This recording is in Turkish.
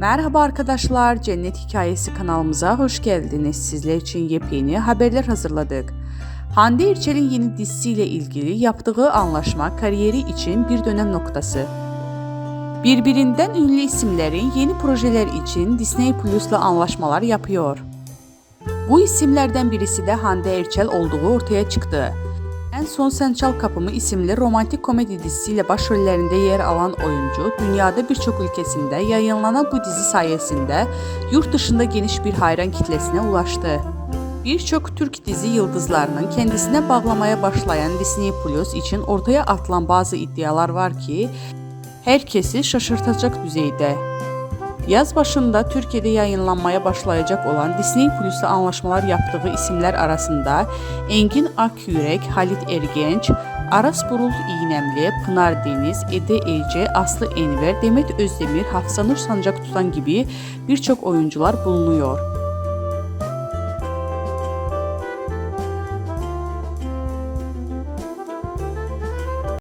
Merhaba arkadaşlar, Cennet Hikayesi kanalımıza hoş geldiniz. Sizler için yepyeni haberler hazırladık. Hande Erçel'in yeni dizisiyle ilgili yaptığı anlaşma kariyeri için bir dönem noktası. Birbirinden ünlü isimlerin yeni projeler için Disney Plus'la anlaşmalar yapıyor. Bu isimlerden birisi de Hande Erçel olduğu ortaya çıktı. En son Sen Çal Kapımı isimli romantik komedi dizisiyle başrollerinde yer alan oyuncu, dünyada birçok ülkesinde yayınlanan bu dizi sayesinde yurt dışında geniş bir hayran kitlesine ulaştı. Birçok Türk dizi yıldızlarının kendisine bağlamaya başlayan Disney Plus için ortaya atılan bazı iddialar var ki herkesi şaşırtacak düzeyde. Yaz başında Türkiye'de yayınlanmaya başlayacak olan Disney Plus'la anlaşmalar yaptığı isimler arasında Engin Akyürek, Halit Ergenç, Aras Burul İğnemli, Pınar Deniz, Ede Ece, Aslı Enver, Demet Özdemir, Hafsanur Sancak Tutan gibi birçok oyuncular bulunuyor.